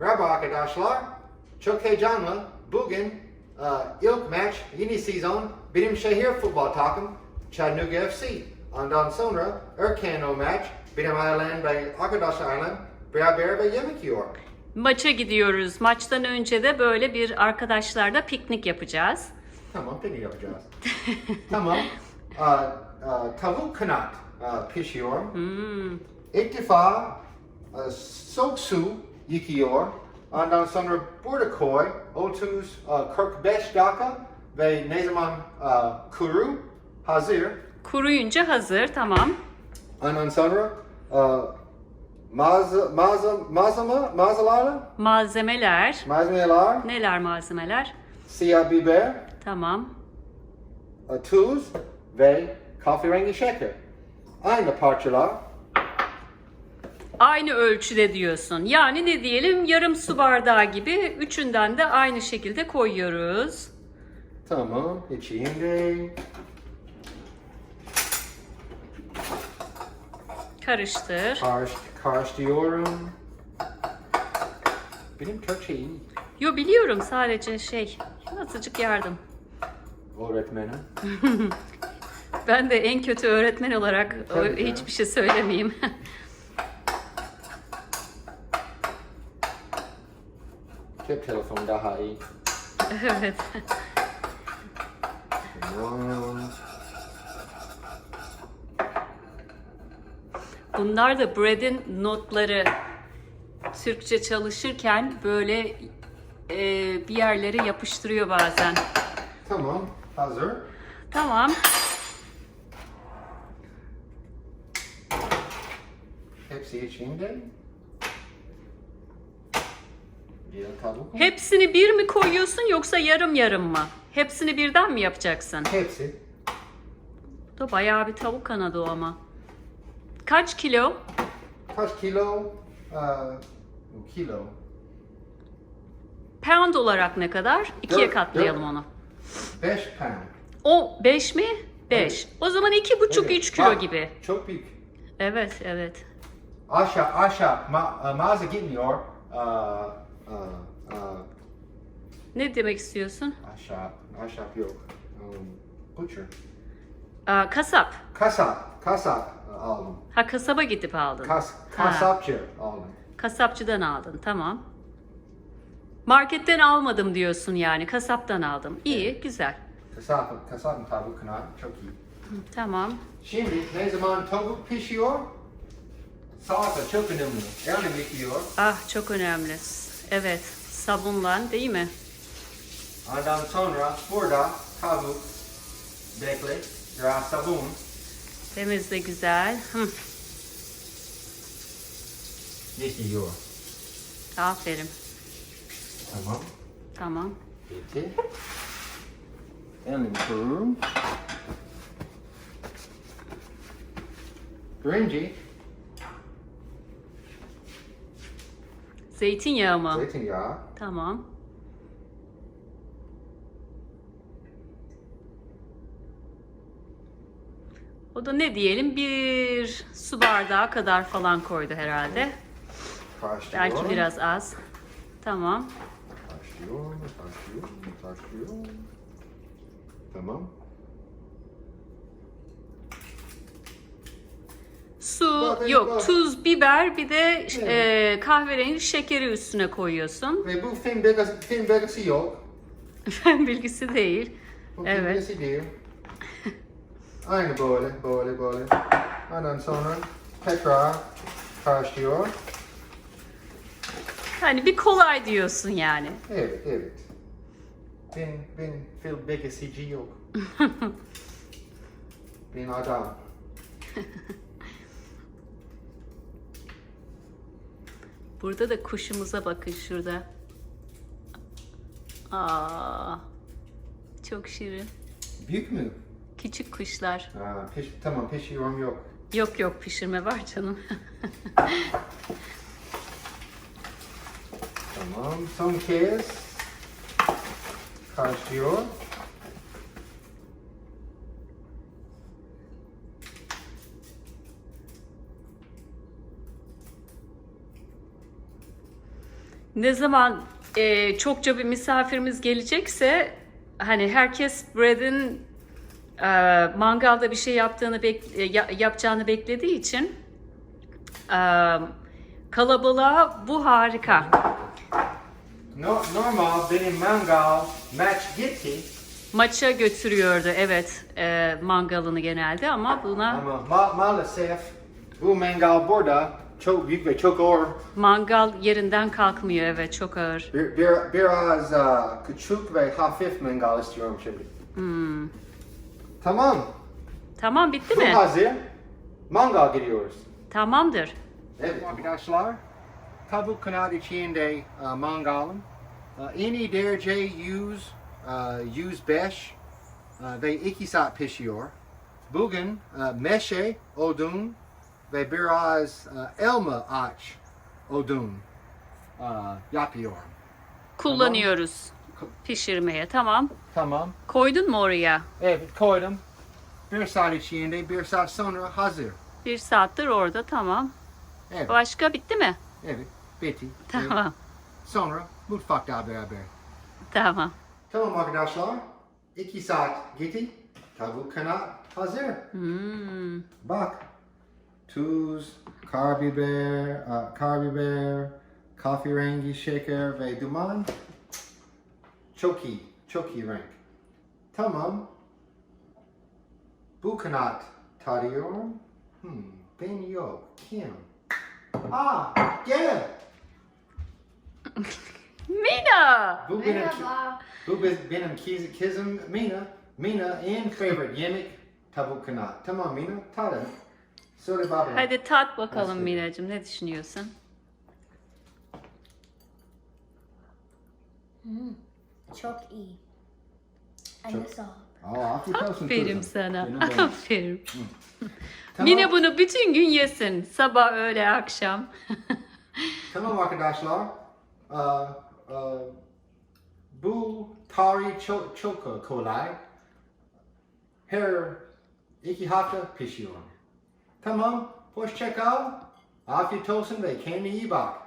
Merhaba arkadaşlar. Çok heyecanlı. Bugün e, ilk maç yeni sezon benim şehir futbol takım Chattanooga FC. Ondan sonra erken o maç benim ailem ve arkadaşlarım beraber ve yemek yiyor. Maça gidiyoruz. Maçtan önce de böyle bir arkadaşlarla piknik yapacağız. Tamam peki yapacağız. tamam. E, e, tavuk kanat e, pişiyor. Hmm. İlk defa e, soğuk su yıkıyor. Ondan sonra burada koy 30 e, 45 dakika ve ne zaman e, kuru hazır. Kuruyunca hazır. Tamam. Ondan sonra e, malze, malze, malzeme, malzemeler, Malzemeler. malzemeler, Neler malzemeler? siyah biber, Tamam. tuz ve kahverengi şeker. Aynı parçalar. Aynı ölçüde diyorsun. Yani ne diyelim yarım su bardağı gibi üçünden de aynı şekilde koyuyoruz. Tamam, içinde. Karıştır. Karış, karıştırıyorum. Benim Türkçe iyi. Yo biliyorum sadece şey azıcık yardım. Öğretmenim. Ben de en kötü öğretmen olarak Tabii hiçbir şey söylemeyeyim. Cep telefon daha iyi. evet. Bunlar da Brad'in notları Türkçe çalışırken böyle e, bir yerlere yapıştırıyor bazen. Tamam, hazır. Tamam. Hepsi içinde. Hepsini bir mi koyuyorsun yoksa yarım yarım mı? Hepsini birden mi yapacaksın? Hepsi. Bu da bayağı bir tavuk kanadı o ama. Kaç kilo? Kaç kilo? Aa, kilo. Pound olarak ne kadar? İkiye Dört- katlayalım dört. onu. 5 pound. O 5 mi? 5. Evet. O zaman iki buçuk Evet. üç kilo Bak, gibi. Çok büyük. Evet, evet. Aşağı aşağı ma e, mağaza gitmiyor. Aa, aa, aa, Ne demek istiyorsun? aşağı aşağı yok. Um, butcher. Aa, kasap. Kasap, kasap aldım. Ha kasaba gidip aldın. Kas, kasapçı aldım. kasapçıdan aldın, tamam. Marketten almadım diyorsun yani, kasaptan aldım. İyi, güzel. Kasap, kasap tavuk kanat çok iyi. Tamam. Şimdi ne zaman tavuk pişiyor? Salata çok önemli. Yani yıkıyor. Ah çok önemli. Evet, sabunlan değil mi? Ondan sonra burada tavuk bekle. Biraz sabun. Temizle güzel. Hı, Yıkıyor. aferin. Tamam. Tamam. Bitti. Elim kuru. Birinci Zeytinyağı mı? zeytinyağı. Tamam. O da ne diyelim bir su bardağı kadar falan koydu herhalde. Karıştırıyor. Belki biraz az. Tamam. Karıştırıyor, karıştırıyor, karıştırıyor. Tamam. Su Bakın, yok, bak. tuz, biber bir de e, kahverengi şekeri üstüne koyuyorsun. Ve bu film belgesi, film belgesi yok. Fen bilgisi değil. Bu film Evet. belgesi değil. Aynı böyle, böyle, böyle. Ondan sonra tekrar karıştırıyor. Hani bir kolay diyorsun yani. Evet, evet. Ben, ben film belgesici yok. ben adam. Burada da kuşumuza bakın şurada. Aa, çok şirin. Büyük mü? Küçük kuşlar. Aa, piş, tamam, pişiyorum yok. Yok yok pişirme var canım. Tamam, son kez karıştırıyor. Ne zaman e, çokça bir misafirimiz gelecekse hani herkes Brad'in e, mangalda bir şey yaptığını bek- e, ya- yapacağını beklediği için e, kalabalığa bu harika. No, normal benim mangal maç gitti Maça götürüyordu evet e, mangalını genelde ama buna ama ma maalesef bu mangal burada çok büyük ve çok ağır. mangal yerinden kalkmıyor evet çok ağır. Bir, bir, biraz uh, küçük ve hafif mangal istiyorum şimdi. Tamam. Tamam bitti Bu mi? hazır. Mangal gidiyoruz. Tamamdır. Evet arkadaşlar. Tavuk kanat içinde uh, mangalım. Uh, en iyi derece 100, uh, 105 uh, ve 2 saat pişiyor. Bugün uh, meşe odun ve biraz uh, elma ağaç odun uh, yapıyorum. Kullanıyoruz pişirmeye tamam. Tamam. Koydun mu oraya? Evet koydum. Bir saat içinde bir saat sonra hazır. Bir saattir orada tamam. Evet, Başka bitti mi? evet. Bitti. Tamam. Sonra mutfakta beraber. Tamam. Tamam arkadaşlar. 2 saat gitti. Tavuk kanat hazır. Hmm. Bak. Tuz, karabiber, uh, karabiber, kahverengi şeker ve duman. Çok iyi. Çok iyi renk. Tamam. Bu kanat tarıyorum. Hmm, ben yok. Kim? Ah, gel. Mina! Bu benim, Merhaba. bu be- benim kiz, kızım Mina. Mina en favorite yemek tavuk kanat. Tamam Mina, tadın. Söyle baba. Hadi tat bakalım Nasıl? Mina'cığım ne düşünüyorsun? Çok iyi. Sağ ol. Aa, afiyet olsun Aferin sana. Benim benim. Aferin. Tamam, Mina bunu bütün gün yesin. Sabah, öğle, akşam. tamam arkadaşlar. Aa, aa, bu tari çok, çok kolay. Her iki hafta pişiyor. Tamam, hoşça kal. Afiyet olsun ve kendine iyi bak.